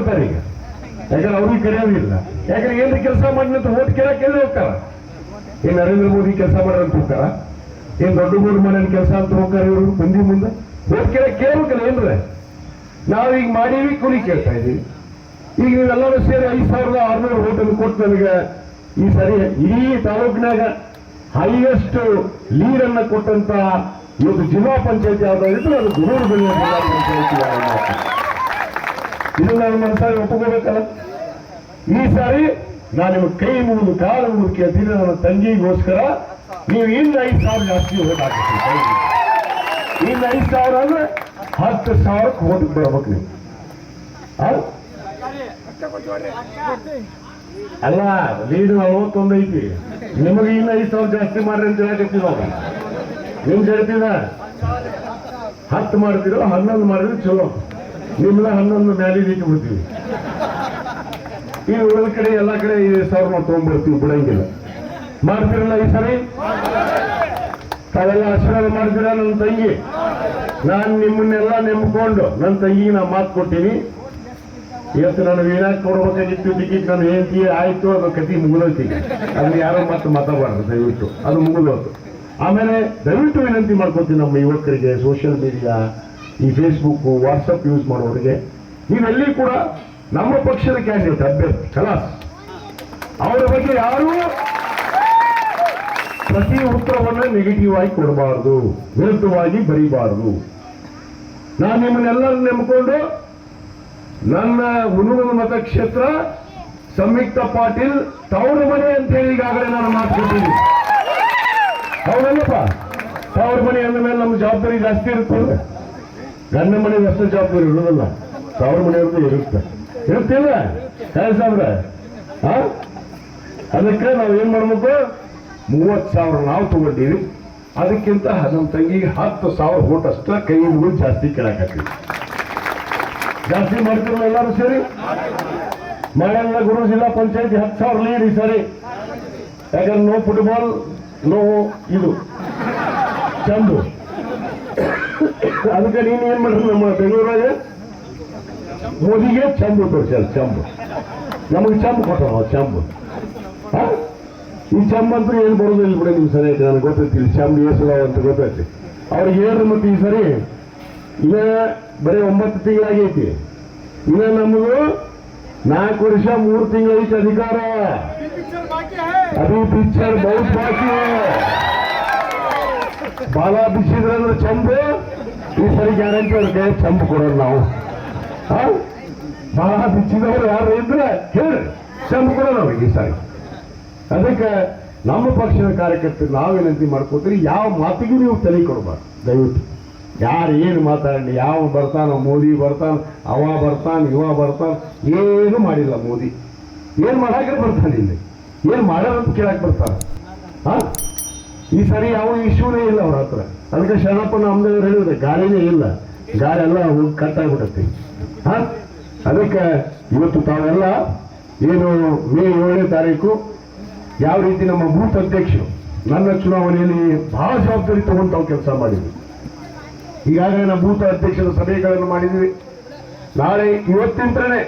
ಬರ್ತಾರೆ ಈಗ. ಯಾಕಂದ್ರೆ ಅವ್ರಿಗೆ ಕರೆಯೋದಿಲ್ಲ ಯಾಕಂದ್ರೆ ಏನ್ರಿ ಕೆಲಸ ಮಾಡಿನಂತ ಓಟ್ ಕೇಳಕ್ಕೆ ಎಲ್ಲಿ ಹೋಗ್ತಾರ. ಏನ್ ನರೇಂದ್ರ ಮೋದಿ ಕೆಲಸ ಅಂತ ಹೋಗ್ತಾರ? ಏನ್ ದೊಡ್ಡ ಗೌಡ ಮನೆ ಕೆಲಸ ಅಂತ ಹೋಗ್ತಾರ ಇವರು ಮಂದಿ ಮುಂದೆ? ಓಟ್ ಕೇಳಕ್ ಕೇಳ್ಬೇಕಲ್ಲ ಏನ್ರ? ನಾವೀಗ ಮಾಡೀವಿ, ಕೂಲಿ ಕೇಳ್ತಾ ಇದೀವಿ. ಈಗ ನೀವೆಲ್ಲರೂ ಸೇರಿ ಐದು ಸಾವಿರದ ಆರ್ನೂರು ಓಟನ್ನು ಕೊಟ್ಟು ನನಗೆ ಈ ಸರಿ ಇಡೀ ತಾಲೂಕಿನಾಗ ಹೈಯೆಸ್ಟ್ ಲೀಡ್ ಅನ್ನ ಕೊಟ್ಟಂತ ಇವತ್ತು ಜಿಲ್ಲಾ ಪಂಚಾಯತಿ ಯಾವ್ದಾದ್ರು ಅದು ಗುರೂರು ಬೆಳೆಯ ಜಿಲ್ಲಾ ಪಂಚಾಯತಿ ಇದು ನಾನು ಮನಸ್ಸಾಗಿ ಒಪ್ಪಿಕೊಳ್ಬೇಕಲ್ಲ ಈ ಸಾರಿ ನಾನು ನಿಮ್ಮ ಕೈ ಮುಗಿದು ಕಾಲು ಮುಗಿದು ಕೇಳ್ತೀನಿ, ನನ್ನ ತಂಗಿಗೋಸ್ಕರ ನೀವು ಇನ್ನು ಐದು ಸಾವಿರ ಜಾಸ್ತಿ ಓಟ್ ಹಾಕಿಸ್ತೀವಿ ಇನ್ನು ಐದು ಸಾವಿರ ಅಂದ್ರೆ ಹತ್ತು ಸಾವಿರಕ್ಕೆ ಓಟ್ ಬರ್ಬೇಕು ನೀವು? ಅಲ್ಲ ಲೀಡ್ ನಾವು ಐತಿ. ನಿಮಗೆ ಇನ್ನು ಐದು ಸಾವಿರ ಜಾಸ್ತಿ ಮಾಡ್ರಿ ಅಂತ ಹೇಳಕತ್ತೀವಿ ನಾವು ನಿಮ್ಗೆ ಹೇಳ್ತೀನ? ಹತ್ತು ಮಾಡ್ತೀರೋ, ಹನ್ನೊಂದು ಮಾಡಿದ್ರೆ ಚಲೋ. ನಿಮ್ನ ಹನ್ನೊಂದು ಮ್ಯಾಲಿ ಇಟ್ಟು ಬಿಡ್ತೀವಿ. ಈ ಉಳಿದ ಕಡೆ, ಎಲ್ಲ ಕಡೆ ಐದು ಸಾವಿರ ನಾವು ತಗೊಂಡ್ಬರ್ತೀವಿ, ಬಿಡಂಗಿಲ್ಲ. ಮಾಡ್ತೀರಲ್ಲ ಈ ಸರಿ? ತಾವೆಲ್ಲ ಆಶೀರ್ವಾದ ಮಾಡ್ತೀರಾ ನನ್ನ ತಂಗಿ? ನಾನು ನಿಮ್ಮನ್ನೆಲ್ಲ ನೆಮ್ಕೊಂಡು, ನನ್ನ ತಂಗಿಗೆ ನಾನು ಮಾತು ಕೊಟ್ಟೀನಿ ಇವತ್ತು ನಾನು ವೀಣಾ ಕೊಡ್ಬೇಕಾಗಿತ್ತು ಟಿಕೆಟ್ ನಾನು ಹೇಳ್ತಿ ಆಯ್ತು ಅದು ಕತಿ ಮುಗಿದೋಯ್ತಿ ಅದನ್ನ ಯಾರೋ ಮತ್ತೆ ಮಾತಾಡಬಾರ್ದು, ದಯವಿಟ್ಟು. ಅದು ಮುಗಿದೋಯ್ತು. ಆಮೇಲೆ ದಯವಿಟ್ಟು ವಿನಂತಿ ಮಾಡ್ಕೊತೀನಿ ನಮ್ಮ ಯುವಕರಿಗೆ ಸೋಷಿಯಲ್ ಮೀಡಿಯಾ ಈ ಫೇಸ್ಬುಕ್ ವಾಟ್ಸಪ್ ಯೂಸ್ ಮಾಡೋರಿಗೆ ನೀವೆಲ್ಲಿ ಕೂಡ ನಮ್ಮ ಪಕ್ಷದ ಕ್ಯಾಂಡಿಡೇಟ್ ಅಭ್ಯರ್ಥಿ ಕಲಾಸ್ ಅವರ ಬಗ್ಗೆ ಯಾರೂ ಪ್ರತಿ ಉತ್ತರವನ್ನು ನೆಗೆಟಿವ್ ಆಗಿ ಕೊಡಬಾರದು, ವಿರುದ್ಧವಾಗಿ ಬರೀಬಾರದು. ನಾನು ನಿಮ್ಮನ್ನೆಲ್ಲರೂ ನೆಮ್ಮಕೊಂಡು ನನ್ನ ಉನ್ನೂರು ಮತಕ್ಷೇತ್ರ ಸಂಯುಕ್ತ ಪಾಟೀಲ್ ತವರ ಮನೆ ಅಂತ ಹೇಳಿ ಈಗಾಗಲೇ ನಾನು ಮಾತುಕೊಟ್ಟಿದ್ದೀನಿ ಹೌದಲ್ಲಪ್ಪ? ತವರ ಮನೆ ಅಂದ ಮೇಲೆ ನಮ್ಮ ಜವಾಬ್ದಾರಿ ಜಾಸ್ತಿ ಇರುತ್ತಲ್ಲ. ಗಂಡ ಮನೆಯವ್ರು ಅಷ್ಟು ಜವಾಬ್ದಾರಿ ಇರೋದಿಲ್ಲ ತವರ ಮನೆಯವ್ರದ್ದು ಇರುತ್ತೆ. ಇರುತ್ತಿಲ್ಲ ಸಾಹೇಬ್ರ ಹಾ ಅದಕ್ಕೆ ನಾವು ಏನ್ ಮಾಡ್ಬೇಕು? ಮೂವತ್ತು ಸಾವಿರ ನಾವು ತಗೊಂಡೀವಿ. ಅದಕ್ಕಿಂತ ನಮ್ಮ ತಂಗಿಗೆ ಹತ್ತು ಸಾವಿರ ಓಟ್ ಅಷ್ಟ ಕೈ ಮುಗಿದು ಜಾಸ್ತಿ ಕೇಳಕತ್ತೀವಿ ಜಾಸ್ತಿ ಮಾಡ್ತಿರೋ ಎಲ್ಲರೂ ಸೇರಿ? ಮಾಡಲ್ಲ ಗುರು ಜಿಲ್ಲಾ ಪಂಚಾಯತಿ ಹತ್ತು ಸಾವಿರ ಲೀಡ್ ಈ ಸರಿ. ಯಾಕಂದ್ರೆ ನೋ ಫುಟ್ಬಾಲ್ ನೋ ಇದು. ಚಂದು. ಅದಕ್ಕೆ ನೀನು ಏನ್ ಮಾಡ್ರಿ ನಮ್ಮ ಬೆಂಗಳೂರಾಗ? ಮೋದಿಗೆ ಚಂಬು ತೋರಿಸಲ್ಲ ಚಂಬು. ನಮಗೆ ಚಂಬು ಕೊಟ್ಟ ನಾವು ಚಂಬು ಈ ಚಂಬು ಅಂತೂ ಏನು ಬರೋದಿಲ್ಲ ಬಿಡ ನೀವು ಸರಿ ನನಗೆ ಗೊತ್ತೈತಿ ಇಲ್ಲಿ ಚಂಬು ಏಸಲ ಅಂತ ಗೊತ್ತೈತಿ ಅವ್ರಿಗೆ ಹೇಳ್ರಿ ಮತ್ತೆ ಈ ಸರಿ. ಇನ್ನ ಬರೀ ಒಂಬತ್ತು ತಿಂಗಳಾಗೈತಿ. ಇನ್ನ ನಮಗೂ ನಾಲ್ಕು ವರ್ಷ, ಮೂರು ತಿಂಗಳೈತಿ ಅಧಿಕಾರ. ಅದು ಪಿಕ್ಚರ್ ಬಹುತ್ ಬಾಕಿ. ಬಾಲ ಬಿಸಿದ್ರಂದ್ರೆ ಚಂಬು. ಈ ಸರಿ ಗ್ಯಾರಂಟಿ ಅವ್ರ ಕೈ ಚಂಪು ಕೊಡೋದು ನಾವು. ಬಹಳ ಬಿಚ್ಚಿದವರು ಯಾರು ಇದ್ರೆ ಹೇಳಿ ಚಂಪು ಕೊಡೋಣ ಅವ್ರಿಗೆ ಈ ಸಾರಿ. ಅದಕ್ಕೆ ನಮ್ಮ ಪಕ್ಷದ ಕಾರ್ಯಕರ್ತರು ನಾವು ವಿನಂತಿ ಮಾಡ್ಕೋತೀರಿ, ಯಾವ ಮಾತಿಗೂ ನೀವು ತಲೆ ಕೊಡಬಾರ್ದು. ದಯವಿಟ್ಟು. ಯಾರು ಏನು ಮಾತಾಡಲಿ, ಯಾವ ಬರ್ತಾನ, ಮೋದಿ ಬರ್ತಾನ, ಅವ ಬರ್ತಾನ, ಇವ ಬರ್ತಾನ, ಏನು ಮಾಡಿಲ್ಲ ಮೋದಿ. ಏನು ಮಾಡಾಕ ಬರ್ತಾನೆ ಇಲ್ಲಿ? ಏನು ಮಾಡೋದಂತ ಕೇಳಕ್ಕೆ ಬರ್ತಾರೆ ಹಾಂ ಈ ಸರಿ ಯಾವ ಇಶ್ಯೂನೇ ಹತ್ರ ಅದಕ್ಕೆ ಶರಣಪ್ಪನ ಅಮ್ಮದವ್ರು ಹೇಳಿದ್ರೆ ಗಾಳಿನೇ ಇಲ್ಲ. ಗಾಳಿ ಎಲ್ಲ ಹೋಗಿ ಕಟ್ಟಾಗ್ಬಿಡತ್ತೆ ಹಾ? ಅದಕ್ಕೆ ಇವತ್ತು ತಾವೆಲ್ಲ ಏನು ಮೇ ಏಳನೇ ತಾರೀಕು ಯಾವ ರೀತಿ ನಮ್ಮ ಬೂತ್ ಅಧ್ಯಕ್ಷರು ನನ್ನ ಚುನಾವಣೆಯಲ್ಲಿ ಬಹಳ ಜವಾಬ್ದಾರಿ ತಗೊಂಡು ತಾವು ಕೆಲಸ ಮಾಡಿದ್ವಿ. ಈಗಾಗಲೇ ನಮ್ಮ ಬೂತ್ ಅಧ್ಯಕ್ಷರ ಸಭೆಗಳನ್ನು ಮಾಡಿದ್ವಿ. ನಾಳೆ ಇವತ್ತಿಂದನೇ